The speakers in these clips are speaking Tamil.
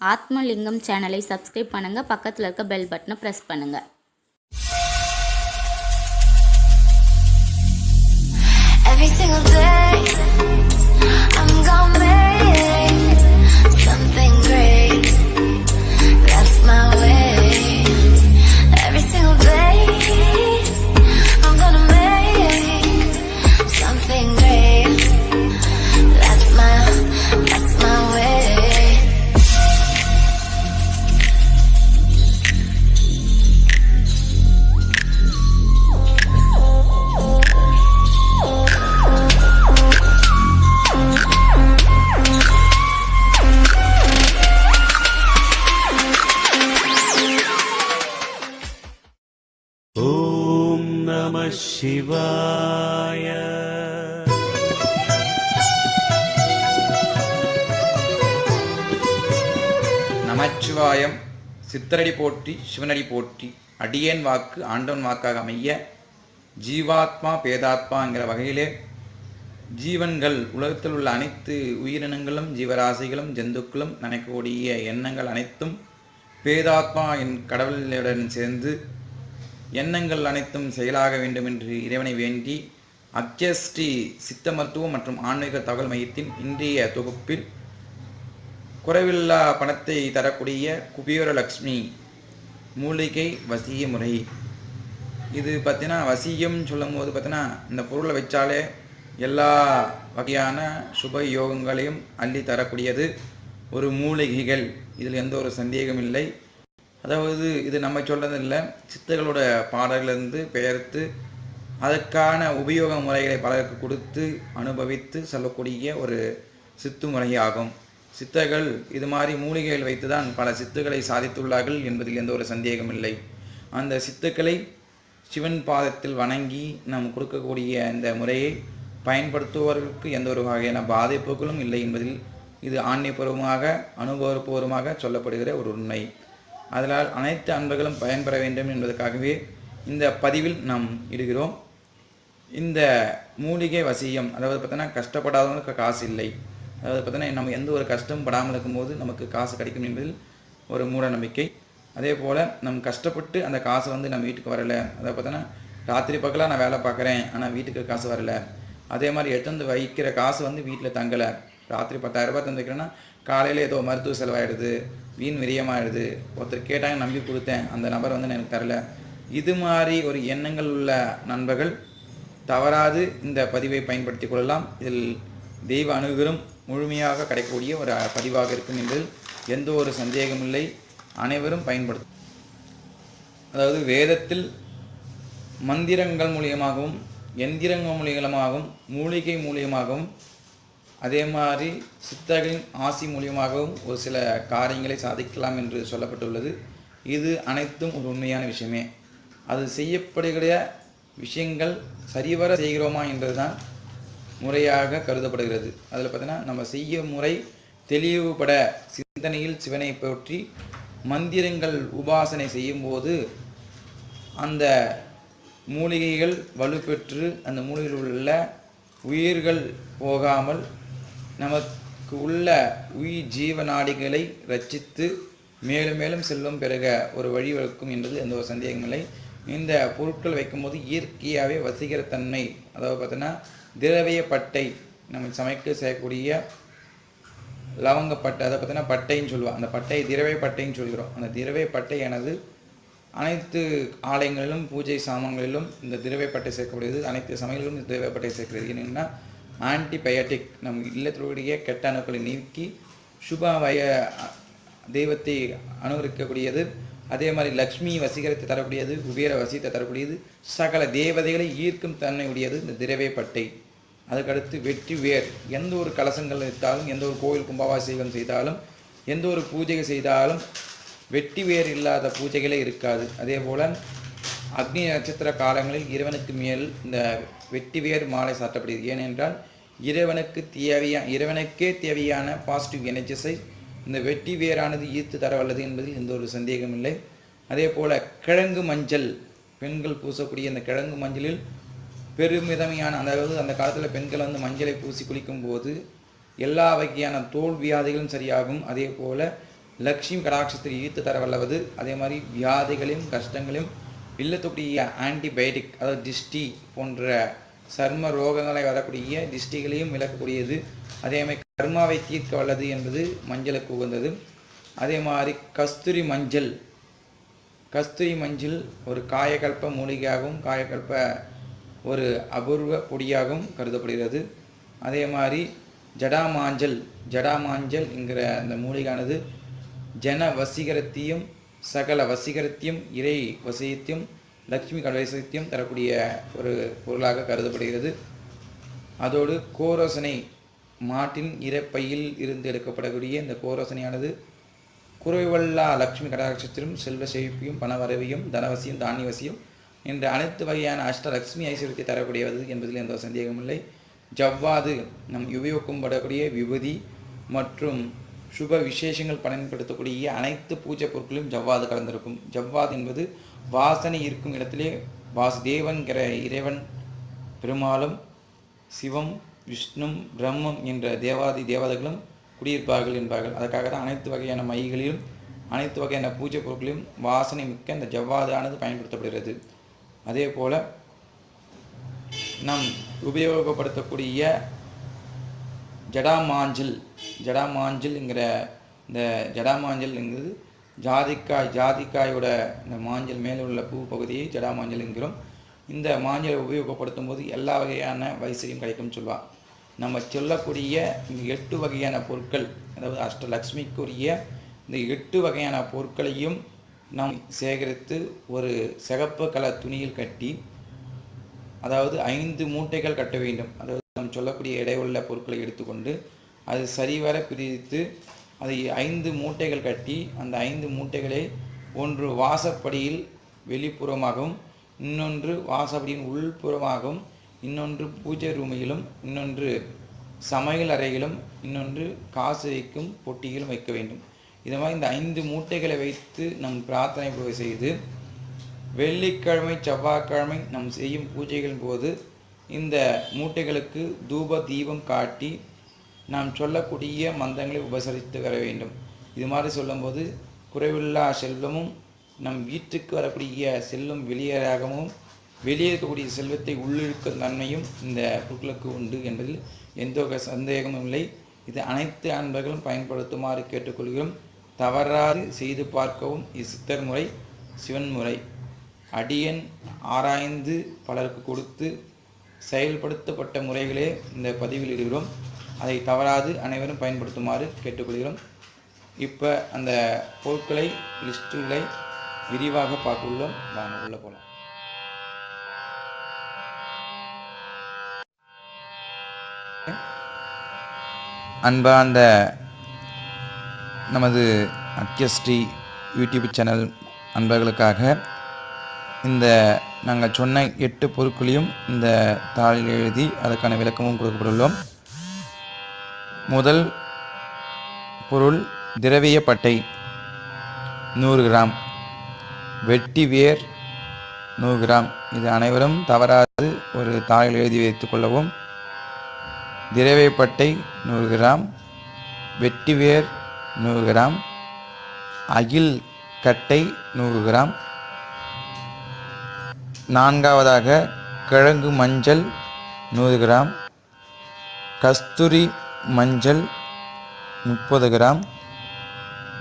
ஆத்மலிங்கம் சேனலை சப்ஸ்கிரைப் பண்ணுங்கள் பக்கத்தில் இருக்க பெல் பட்டனை ப்ரெஸ் பண்ணுங்கள் நம சிவாய நமச்சிவாயம் சித்தரடி போற்றி சிவனடி போற்றி அடியேன் வாக்கு ஆண்டவன் வாக்காக அமைய ஜீவாத்மா பேதாத்மாங்கிற வகையிலே ஜீவன்கள் உலகத்தில் உள்ள அனைத்து உயிரினங்களும் ஜீவராசிகளும் ஜந்துக்களும் நினைக்கக்கூடிய எண்ணங்கள் அனைத்தும் பேதாத்மா என் கடவுளுடன் சேர்ந்து எண்ணங்கள் அனைத்தும் செயலாக வேண்டும் என்று இறைவனை வேண்டி அக்ஷஸ்ரீ சித்த மருத்துவம் மற்றும் ஆன்மீக தகவல் மையத்தின் இன்றைய தொகுப்பில் குறைவில்லா பணத்தை தரக்கூடிய குபேரலக்ஷ்மி மூலிகை வசிய முறை. இது பார்த்தீங்கன்னா வசியம் சொல்லும்போது பார்த்தீங்கன்னா இந்த பொருளை வச்சாலே எல்லா வகையான சுப யோகங்களையும் அள்ளி தரக்கூடியது ஒரு மூலிகைகள். இதில் எந்த ஒரு சந்தேகம் இல்லை. அதாவது இது நம்ம சொல்கிறது இல்லை சித்தர்களோட பாடல்களிலிருந்து பெயர்த்து அதற்கான உபயோக முறைகளை பலருக்கு கொடுத்து அனுபவித்து சொல்லக்கூடிய ஒரு சித்து முறையாகும். சித்தர்கள் இது மாதிரி மூலிகைகள் வைத்து தான் பல சித்துக்களை சாதித்துள்ளார்கள் என்பதில் எந்த ஒரு சந்தேகம் இல்லை. அந்த சித்துக்களை சிவன் பாதத்தில் வணங்கி நாம் கொடுக்கக்கூடிய இந்த முறையை பயன்படுத்துபவர்களுக்கு எந்த ஒரு வகையான பாதிப்புகளும் இல்லை என்பதில் இது ஆன்மீகபூர்வமாக அனுபவபூர்வமாக சொல்லப்படுகிற ஒரு உண்மை. அதனால் அனைத்து அன்பர்களும் பயன்பெற வேண்டும் என்பதற்காகவே இந்த பதிவில் நாம் இடுகிறோம். இந்த மூலிகை வசியம் அதாவது பார்த்தோன்னா கஷ்டப்படாதவங்களுக்கு காசு இல்லை. அதாவது பார்த்தோன்னா நம்ம எந்த ஒரு கஷ்டம் படாமல் இருக்கும்போது நமக்கு காசு கிடைக்கும் என்பதில் ஒரு மூட நம்பிக்கை. அதே போல் நம்ம கஷ்டப்பட்டு அந்த காசு வந்து நம்ம வீட்டுக்கு வரலை. அதாவது பார்த்தோன்னா ராத்திரி பக்கலாக நான் வேலை பார்க்குறேன் ஆனால் வீட்டுக்கு காசு வரலை. அதே மாதிரி எடுத்து வந்து வைக்கிற காசு வந்து வீட்டில் தங்கலை. ராத்திரி பத்தாயிரரூபா தந்து வைக்கிறேன்னா காலையில் ஏதோ மருத்துவ செலவாயிடுது வீண் விரியமாயிடுது. ஒருத்தர் கேட்டாங்க நம்பி கொடுத்தேன். அந்த நபர் வந்து எனக்கு தரல. இது மாதிரி ஒரு எண்ணங்கள் உள்ள நண்பர்கள் தவறாது இந்த பதிவை பயன்படுத்திக் கொள்ளலாம். இதில் தெய்வ அணுகரும் முழுமையாக கிடைக்கக்கூடிய ஒரு பதிவாக இருக்கும் என்பதில் எந்த ஒரு சந்தேகமில்லை அனைவரும் பயன்படுத்தும் அதாவது வேதத்தில் மந்திரங்கள் மூலியமாகவும் எந்திரங்கள் மூலியமாகவும் மூலிகை மூலியமாகவும் அதே மாதிரி சித்தர்களின் ஆசி மூலியமாகவும் ஒரு சில காரியங்களை சாதிக்கலாம் என்று சொல்லப்பட்டுள்ளது. இது அனைத்தும் ஒரு உண்மையான விஷயமே. அது செய்யப்படுகிற விஷயங்கள் சரிவர செய்கிறோமா என்பதுதான் முறையாக கருதப்படுகிறது. அதில் பார்த்தீங்கன்னா நம்ம செய்ய முறை தெளிவுபட சிந்தனையில் சிவனை போற்றி மந்திரங்கள் உபாசனை செய்யும்போது அந்த மூலிகைகள் வலுப்பெற்று அந்த மூலிகையில் உள்ள உயிர்கள் போகாமல் நமக்கு உள்ள உயிர் ஜீவநாடிகளை ரச்சித்து மேலும் மேலும் செல்வம் பெருக ஒரு வழிவகுக்கும் என்பது எந்த ஒரு சந்தேகமில்லை இந்த பொருட்கள் வைக்கும்போது இயற்கையாகவே வசிகர தன்மை அதாவது பார்த்தோன்னா திரவிய பட்டை நம்ம சமைக்க செய்யக்கூடிய லவங்கப்பட்டை அதை பார்த்தீங்கன்னா பட்டைன்னு சொல்லுவோம் அந்த பட்டை திரவிய பட்டைன்னு சொல்கிறோம். அந்த திரவிய பட்டையானது அனைத்து ஆலயங்களிலும் பூஜை சாமான்களிலும் இந்த திரவியப்பட்டை சேர்க்கப்படுகிறது. அனைத்து சமையலிலும் இந்த திரவியப்பட்டை சேர்க்கிறது என்னென்னா ஆன்டிபயோட்டிக் நம் இல்லத்திலுடைய கெட்ட அணுக்களை நீக்கி சுபாவய தெய்வத்தை அனுகரிக்கக்கூடியது. அதே மாதிரி லக்ஷ்மி வசீகரத்தை தரக்கூடியது குபேர வசியத்தை தரக்கூடியது சகல தேவதைகளை ஈர்க்கும் தன்மை உடையது இந்த திரவியப்பட்டை அதுக்கடுத்து வெற்றி வேர். எந்த ஒரு கலசங்கள் எடுத்தாலும் எந்த ஒரு கோயில் கும்பாபிஷேகம் செய்தாலும் எந்த ஒரு பூஜை செய்தாலும் வெட்டி வேர் இல்லாத பூஜைகளே இருக்காது. அதே போல் அக்னி நட்சத்திர காலங்களில் இறைவனுக்கு மேல் இந்த வெட்டிவேர் மாலை சாட்டப்படுகிறது. ஏனென்றால் இறைவனுக்கு தேவையான இறைவனுக்கே தேவையான பாசிட்டிவ் எனர்ஜிஸை இந்த வெட்டி வேரானது ஈர்த்து தர வல்லது என்பதில் எந்த ஒரு சந்தேகமில்லை அதே போல் கிழங்கு மஞ்சள் பெண்கள் பூசக்கூடிய இந்த கிழங்கு மஞ்சளில் பெருமிதமையான அதாவது அந்த காலத்தில் பெண்கள் வந்து மஞ்சளை பூசி குளிக்கும் போது எல்லா வகையான தோல் வியாதிகளும் சரியாகும். அதே போல் லக்ஷ்மி கடாட்சத்தில் ஈர்த்து தர வல்லவது அதே மாதிரி வியாதிகளையும் கஷ்டங்களையும் இல்லத்தக்கூடிய ஆன்டிபயோட்டிக் அதாவது திஷ்டி போன்ற சர்ம ரோகங்களை வரக்கூடிய திஷ்டிகளையும் விளக்கக்கூடியது. அதே மாதிரி கர்மாவை தீர்க்க வல்லது என்பது மஞ்சளுக்கு உகந்தது. அதே மாதிரி கஸ்தூரி மஞ்சள் கஸ்தூரி மஞ்சள் ஒரு காயகல்ப மூலிகையாகவும் காயகல்ப ஒரு அபூர்வ பொடியாகவும் கருதப்படுகிறது. அதே மாதிரி ஜடாமாஞ்சல் ஜடாமாஞ்சல் என்கிற அந்த மூலிகையானது ஜன வசீகரத்தையும் சகல வசீகரத்தையும் இறை வசியத்தையும் லக்ஷ்மி கடைசத்தையும் தரக்கூடிய ஒரு பொருளாக கருதப்படுகிறது. அதோடு கோரோசனை மாட்டின் இறப்பையில் இருந்து எடுக்கப்படக்கூடிய இந்த கோரோசனையானது குறைவல்லா லக்ஷ்மி கடாட்சத்திலும் செல்வ செழிப்பையும் பணவரவையும் தனவசியம் தானியவசியம் என்ற அனைத்து வகையான அஷ்டலக்ஷ்மி ஐஸ்வர்யத்தை தரக்கூடியது என்பதில் எந்த சந்தேகமில்லை ஜவ்வாது நம் உபயோகப்படக்கூடிய விபூதி மற்றும் சுப விசேஷங்கள் பயன்படுத்தக்கூடிய அனைத்து பூஜை பொருட்களும் ஜவ்வாது கலந்திருக்கும். ஜவ்வாது என்பது வாசனை இருக்கும் இடத்திலே வாசுதேவன்கிற இறைவன் பெருமாளும் சிவம் விஷ்ணும் பிரம்மம் என்ற தேவாதி தேவதைகளும் குடியிருப்பார்கள் என்பார்கள். அதற்காக தான் அனைத்து வகையான மைகளிலும் அனைத்து வகையான பூஜை பொருட்களிலும் வாசனை மிக்க இந்த ஜவ்வாதானது பயன்படுத்தப்படுகிறது. அதே போல் நம் உபயோகப்படுத்தக்கூடிய ஜடாமாஞ்சல் ஜடாமாஞ்சல்ங்கிற இந்த ஜடாமாஞ்சல்ங்கிறது ஜாதிக்காய் ஜாதிக்காயோட இந்த மாஞ்சல் மேலே உள்ள பூ பகுதியை ஜடாமாஞ்சல் என்கிறோம் இந்த மாஞ்சலை உபயோகப்படுத்தும் போது எல்லா வகையான வயசையும் கிடைக்கும்னு சொல்லுவாள் நம்ம சொல்லக்கூடிய இந்த எட்டு வகையான பொருட்கள் அதாவது அஷ்டலக்ஷ்மிக்குரிய இந்த எட்டு வகையான பொருட்களையும் நாம் சேகரித்து ஒரு சிகப்பு கலர் துணியில் கட்டி அதாவது ஐந்து மூட்டைகள் கட்ட வேண்டும். அதாவது நாம் சொல்லக்கூடிய எடையுள்ள பொருட்களை எடுத்துக்கொண்டு அது சரிவர பிரித்து அதை ஐந்து மூட்டைகள் கட்டி அந்த ஐந்து மூட்டைகளை ஒன்று வாசப்படியில் வெளிப்புறமாகவும் இன்னொன்று வாசப்படியின் உள்புறமாகவும் இன்னொன்று பூஜை ரூமையிலும் இன்னொன்று சமையல் அறையிலும் இன்னொன்று காசு வைக்கும் பொட்டியிலும் வைக்க வேண்டும். இது மாதிரி இந்த ஐந்து மூட்டைகளை வைத்து நம் பிரார்த்தனை பூஜை செய்து வெள்ளிக்கிழமை செவ்வாய்க்கிழமை நம் செய்யும் பூஜைகளின் போது இந்த மூட்டைகளுக்கு தூப தீபம் காட்டி நாம் சொல்லக்கூடிய மந்தங்களை உபசரித்து வர வேண்டும். இது மாதிரி சொல்லும்போது குறைவில்லா செல்வமும் நம் வீட்டுக்கு வரக்கூடிய செல்வம் வெளியேறாகவும் வெளியே இருக்கக்கூடிய செல்வத்தை உள்ளிழுக்கும் தன்மையும் இந்த குருக்களுக்கு உண்டு என்பதில் எந்த ஒரு சந்தேகமும் இல்லை. இது அனைத்து அன்பர்களும் பயன்படுத்துமாறு கேட்டுக்கொள்கிறோம். தவறாது செய்து பார்க்கவும் இச்சித்தர் முறை சிவன் முறை. அடியன் ஆராய்ந்து பலருக்கு கொடுத்து செயல்படுத்தப்பட்ட முறைகளே இந்த பதிவில் இடுகிறோம். அதை தவறாது அனைவரும் பயன்படுத்துமாறு கேட்டுக்கொள்கிறோம். இப்போ அந்த பொருட்களை லிஸ்ட்டுகளை விரிவாக பார்க்க உள்ளோம் வாங்க உள்ளே போகலாம் அந்த நமது அக்கியஸ்ரீ யூடியூப் சேனல் அன்பர்களுக்காக இந்த நாங்கள் சொன்ன எட்டு பொருட்களையும் இந்த தாளில் எழுதி அதற்கான விளக்கமும் கொடுக்கப்பட்டுள்ளோம். முதல் பொருள் திரவிய பட்டை நூறு கிராம். வெட்டி வேர் நூறு கிராம். இது அனைவரும் தவறாது ஒரு தாளில் எழுதி வைத்துக் கொள்ளவும். திரவியப்பட்டை நூறு கிராம். வெட்டிவேர் நூறு கிராம். அகில் கட்டை நூறு கிராம். நான்காவதாக கிழங்கு மஞ்சள் நூறு கிராம். கஸ்தூரி மஞ்சள் முப்பது கிராம்.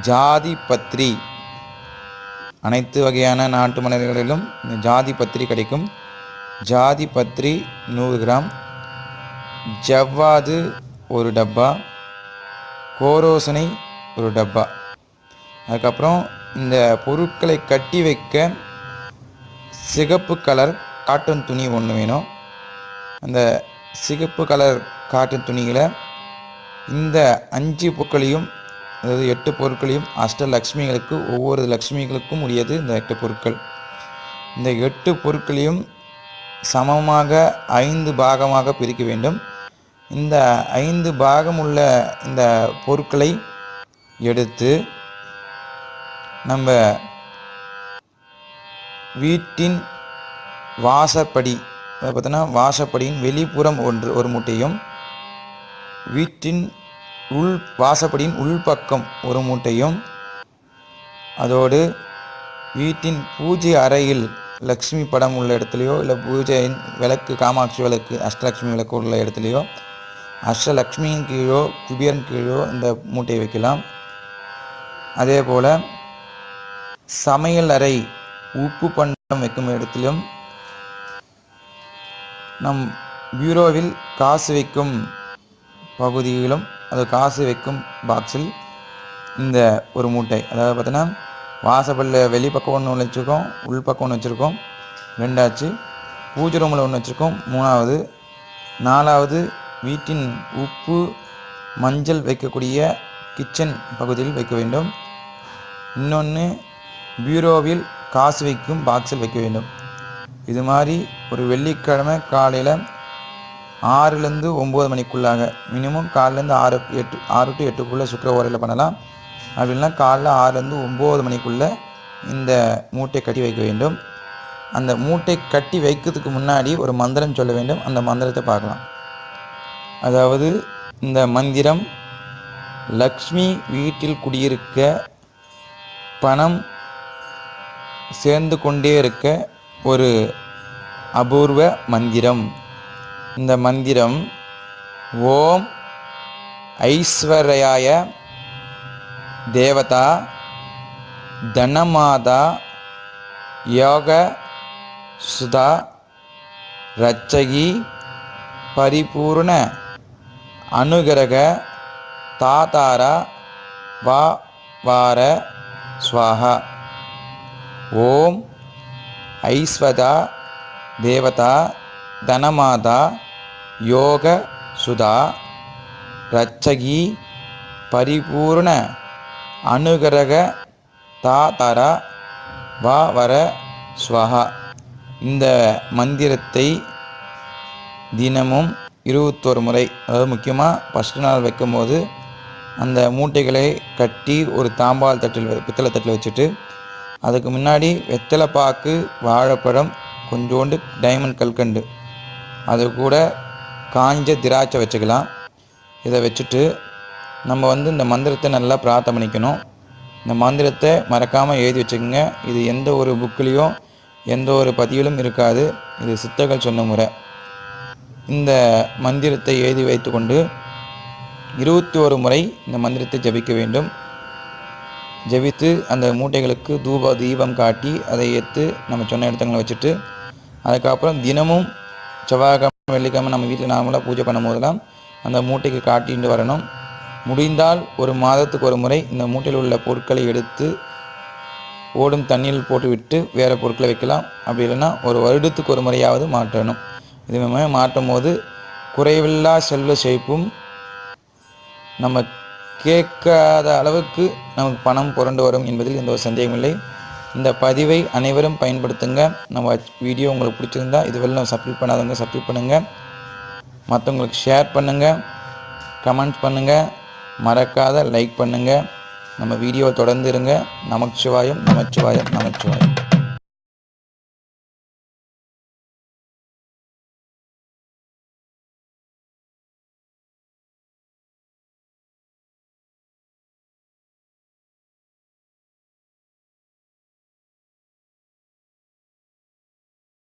ஜாதி பத்ரி. அனைத்து வகையான நாட்டு மலர்களிலும் இந்த ஜாதி பத்திரி கிடைக்கும். ஜாதி பத்திரி நூறு கிராம். ஜவ்வாது ஒரு டப்பா. கோரோசனை ஒரு டப்பா. அதுக்கப்புறம் இந்த பொருட்களை கட்டி வைக்க சிகப்பு கலர் காட்டன் துணி ஒன்று வேணும். அந்த சிகப்பு கலர் காட்டன் துணியில் இந்த அஞ்சு பொருட்களையும் அதாவது எட்டு பொருட்களையும் அஷ்டலக்ஷ்மிகளுக்கு ஒவ்வொரு லக்ஷ்மிகளுக்கும் உரியது இந்த எட்டு பொருட்கள். இந்த எட்டு பொருட்களையும் சமமாக ஐந்து பாகமாக பிரிக்க வேண்டும். இந்த ஐந்து பாகம் உள்ள இந்த பொருட்களை எடுத்து நம்ம வீட்டின் வாசப்படி பார்த்தோன்னா வாசப்படியின் வெளிப்புறம் ஒன்று ஒரு மூட்டையும் வீட்டின் உள் வாசப்படியின் உள்பக்கம் ஒரு மூட்டையும் அதோடு வீட்டின் பூஜை அறையில் லக்ஷ்மி படம் உள்ள இடத்துலையோ இல்லை பூஜையின் விளக்கு காமாட்சி விளக்கு அஷ்டலக்ஷ்மி விளக்கு உள்ள இடத்துலையோ அஷ்டலக்ஷ்மியின் கீழோ குபியன் கீழோ இந்த மூட்டையை வைக்கலாம். அதே போல் சமையல் அறை உப்பு பண்டம் வைக்கும் இடத்திலும் நம் பியூரோவில் காசு வைக்கும் பகுதியிலும் அது காசு வைக்கும் பாக்ஸில் இந்த ஒரு மூட்டை. அதாவது பார்த்தீங்கன்னா வாசப்பல்ல வெளிப்பக்கம் ஒன்று ஒன்று வச்சுருக்கோம் உள் பக்கம் ஒன்று வச்சுருக்கோம் ரெண்டாச்சு. பூஜை ரூமில் ஒன்று வச்சுருக்கோம் மூணாவது. நாலாவது வீட்டின் உப்பு மஞ்சள் வைக்கக்கூடிய கிச்சன் பகுதியில் வைக்க வேண்டும். இன்னொன்று பியூரோவில் காசு வைக்கும் பாக்ஸில் வைக்க வேண்டும். இது மாதிரி ஒரு வெள்ளிக்கிழமை காலையில் ஆறுலேருந்து ஒம்பது மணிக்குள்ளாக மினிமம் காலிலேருந்து ஆறு எட்டு ஆறு டு எட்டுக்குள்ளே சுக்கர ஓரையில் பண்ணலாம். அப்படின்னா காலைல ஆறுலேருந்து ஒம்பது மணிக்குள்ளே இந்த மூட்டை கட்டி வைக்க வேண்டும். அந்த மூட்டை கட்டி வைக்கிறதுக்கு முன்னாடி ஒரு மந்திரம் சொல்ல வேண்டும். அந்த மந்திரத்தை பார்க்கலாம். அதாவது இந்த மந்திரம் லக்ஷ்மி வீட்டில் குடியிருக்க பணம் சேர்ந்து கொண்டே இருக்க ஒரு அபூர்வ மந்திரம். இந்த மந்திரம் ஓம் ஐஸ்வர்யாய தேவதா தனமாதா யோக சுதா ரச்சகி பரிபூர்ண அனுகிரக தாதார வா வார ஸ்வாஹா ஓம் ஐஸ்வதா தேவதா தனமாதா யோக சுதா ரச்சகி பரிபூர்ண அனுகிரக தாதர வா வர ஸ்வஹா. இந்த மந்திரத்தை தினமும் இருபத்தோரு முறை அதாவது முக்கியமாக ஃபஸ்ட்டு நாள் வைக்கும்போது அந்த மூட்டைகளை கட்டி ஒரு தாம்பால் தட்டில் வ- பித்தளை தட்டில் வச்சுட்டு அதுக்கு முன்னாடி வெத்தலை பாக்கு வாழைப்பழம் கொஞ்சோண்டு டைமண்ட் கல்கண்டு. அது கூட காஞ்ச திராட்சை வச்சுக்கலாம். இதை வச்சுட்டு நம்ம வந்து இந்த மந்திரத்தை நல்லா பிரார்த்தனை பண்ணிக்கணும். இந்த மந்திரத்தை மறக்காமல் எழுதி வச்சுக்கோங்க. இது எந்த ஒரு புக்கிலையும் எந்த ஒரு பதிவிலும் இருக்காது. இது சித்தர்கள் சொன்ன முறை. இந்த மந்திரத்தை எழுதி வைத்துக்கொண்டு இருபத்தி ஒரு முறை இந்த மந்திரத்தை ஜபிக்க வேண்டும். ஜெபித்து அந்த மூட்டைகளுக்கு தூப தீபம் காட்டி அதை ஏற்று நம்ம சொன்ன இடத்துங்களை வச்சுட்டு அதுக்கப்புறம் தினமும் செவ்வாய் வெள்ளிக்கிழமை நம்ம வீட்டில் நார்மலாக பூஜை பண்ணும் போதெல்லாம் அந்த மூட்டைக்கு காட்டிட்டு வரணும். முடிந்தால் ஒரு மாதத்துக்கு ஒரு முறை இந்த மூட்டையில் உள்ள பொருட்களை எடுத்து ஓடும் தண்ணியில் போட்டுவிட்டு வேறு பொருட்களை வைக்கலாம். அப்படி இல்லைன்னா ஒரு வருடத்துக்கு ஒரு முறையாவது மாற்றணும். இது மாதிரி மாற்றும் போது குறைவில்லா செல்வ செழிப்பும் நம்ம கேட்காத அளவுக்கு நமக்கு பணம் புரண்டு வரும் என்பதில் எந்த ஒரு சந்தேகமில்லை இந்த பதிவை அனைவரும் பயன்படுத்துங்க. நம்ம வீடியோ உங்களுக்கு பிடிச்சிருந்தா இதுவரை நம்ம சப்ஸ்கிரைப் பண்ணாதவங்க சப்ஸ்கிரைப் பண்ணுங்கள் மற்றவங்களுக்கு ஷேர் பண்ணுங்கள் கமெண்ட் பண்ணுங்கள் மறக்காத லைக் பண்ணுங்கள் நம்ம வீடியோவை தொடர்ந்து இருங்க. நமச்சிவாயம் நமச்சிவாயம் நமச்சிவாயம்.